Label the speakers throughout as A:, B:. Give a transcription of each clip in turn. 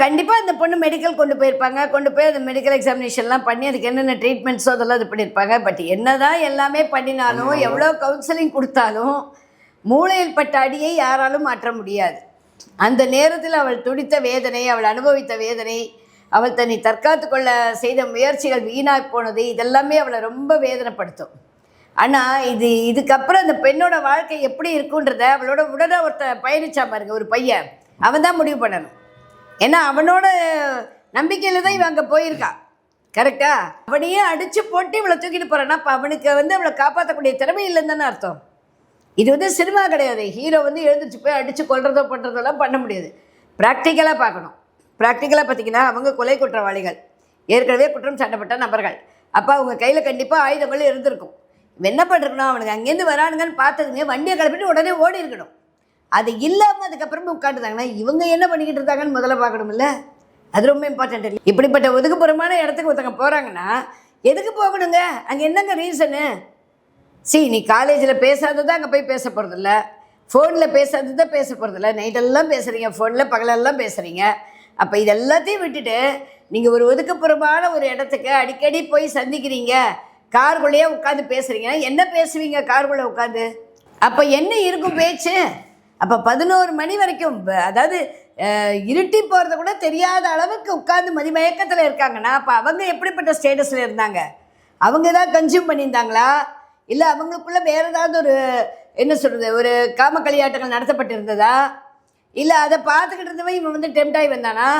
A: கண்டிப்பாக அந்த பொண்ணு மெடிக்கல் கொண்டு போயிருப்பாங்க. கொண்டு போய் அந்த மெடிக்கல் எக்ஸாமினேஷன்லாம் பண்ணி அதுக்கு என்னென்ன ட்ரீட்மெண்ட்ஸோ அதெல்லாம் இது பண்ணியிருப்பாங்க. பட் என்னதான் எல்லாமே பண்ணினாலும் எவ்வளோ கவுன்சிலிங் கொடுத்தாலும் மூளையில் பட்ட அடியை யாராலும் மாற்ற முடியாது. அந்த நேரத்தில் அவள் துடித்த வேதனை அவள் அனுபவித்த வேதனை அவள் தன்னை தற்காத்து கொள்ள செய்த முயற்சிகள் வீணாய் போனது இதெல்லாமே அவளை ரொம்ப வேதனைப்படுத்தும். ஆனால் இது இதுக்கப்புறம் அந்த பெண்ணோட வாழ்க்கை எப்படி இருக்குன்றத அவளோட உடனே ஒருத்த பயணிச்சா பாருங்க ஒரு பையன். அவன் தான் முடிவு பண்ணணும். ஏன்னா அவனோட நம்பிக்கையில் தான் இவன் அங்கே போயிருக்கா. கரெக்டா அவனையே அடித்து போட்டு இவளை தூக்கிட்டு போகிறான்னா அப்போ அவனுக்கு வந்து அவளை காப்பாற்றக்கூடிய திறமை இல்லைன்னு தானே அர்த்தம். இது வந்து சினிமா கிடையாது. ஹீரோ வந்து எழுந்திரிச்சு போய் அடித்து கொள்றதோ பண்ணுறதெல்லாம் பண்ண முடியாது. ப்ராக்டிக்கலாக பார்க்கணும். ப்ராக்டிக்கலாக பார்த்தீங்கன்னா அவங்க கொலை குற்றவாளிகள். ஏற்கனவே குற்றம் சாட்டப்பட்ட நபர்கள். அப்போ அவங்க கையில் கண்டிப்பாக ஆயுதங்கள் இருந்திருக்கும். என்ன பண்ணிருக்கணும் அவனுக்கு அங்கேருந்து வரானுங்கன்னு பார்த்ததுமே வண்டியை கிளப்பிட்டு உடனே ஓடி இருக்கணும் அது இல்லாமல் அதுக்கப்புறமா உட்காந்துட்டாங்கன்னா இவங்க என்ன பண்ணிக்கிட்டு இருக்காங்கன்னு முதல்ல பார்க்கணும்ல? அது ரொம்ப இம்பார்ட்டன்ட் இல்லை இப்படிப்பட்ட ஒதுக்குப்புறமான இடத்துக்கு ஒருத்தங்க போகிறாங்கன்னா எதுக்கு போகணுங்க? அங்கே என்னங்க ரீசனு சி நீ காலேஜில் பேசாததான் அங்கே போய் பேச போகிறதில்ல ஃபோனில் பேசாதது தான் பேச போகிறதில்ல நைட்டெல்லாம் பேசுகிறீங்க ஃபோனில் பகலெல்லாம் பேசுகிறீங்க அப்போ இது எல்லாத்தையும் விட்டுட்டு நீங்கள் ஒரு ஒதுக்குப்புறமான ஒரு இடத்துக்கு அடிக்கடி போய் சந்திக்கிறீங்க. கார்குள்ளேயே உட்காந்து பேசுகிறீங்க என்ன பேசுவீங்க கார்குள்ளே உட்காந்து அப்போ என்ன இருக்கும் பேச்சு? அப்போ பதினோரு மணி வரைக்கும் அதாவது இருட்டி போகிறத கூட தெரியாத அளவுக்கு உட்காந்து மதிமயக்கத்தில் இருக்காங்கன்னா அப்போ அவங்க எப்படிப்பட்ட ஸ்டேட்டஸில் இருந்தாங்க? அவங்க தான் கன்சியூம் பண்ணியிருந்தாங்களா? இல்லை அவங்களுக்குள்ளே வேறு ஏதாவது ஒரு என்ன சொல்கிறது ஒரு காம களியாட்டங்கள் நடத்தப்பட்டிருந்ததா? இல்லை அதை பார்த்துக்கிட்டு இருந்தவன் இவன் வந்து டெம்ட் ஆகி வந்தானா?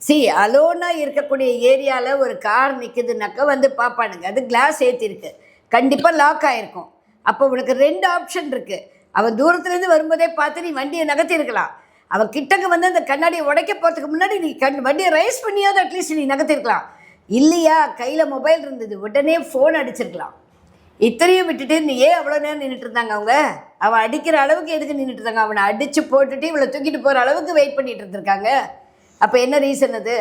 A: சி அலோனாக இருக்கக்கூடிய ஏரியாவில் ஒரு கார் நிற்குதுனாக்கா வந்து பார்ப்பானுங்க. அது கிளாஸ் ஏற்றிருக்கு கண்டிப்பாக லாக் ஆகிருக்கும் அப்போ உனக்கு ரெண்டு ஆப்ஷன் இருக்குது அவன் தூரத்துலேருந்து வரும்போதே பார்த்து நீ வண்டியை நகர்த்திருக்கலாம் அவன் கிட்டக்கு வந்து அந்த கண்ணாடியை உடைக்க போகிறதுக்கு முன்னாடி நீ கண் வண்டியை ரைஸ் பண்ணியாவது அட்லீஸ்ட் நீ நகர்த்திருக்கலாம் இல்லையா? கையில் மொபைல் இருந்தது. உடனே ஃபோன் அடிச்சிருக்கலாம். இத்தனையும் விட்டுட்டு நீ ஏன் அவ்வளோ நேரம் நின்றுட்டு இருந்தாங்க அவங்க? அவன் அடிக்கிற அளவுக்கு எதுக்கு நின்றுட்டு இருந்தாங்க? அவனை அடித்து போட்டுட்டு இவளை தூக்கிட்டு போகிற அளவுக்கு வெயிட் பண்ணிட்டு இருந்திருக்காங்க. அப்போ என்ன ரீசன் அது?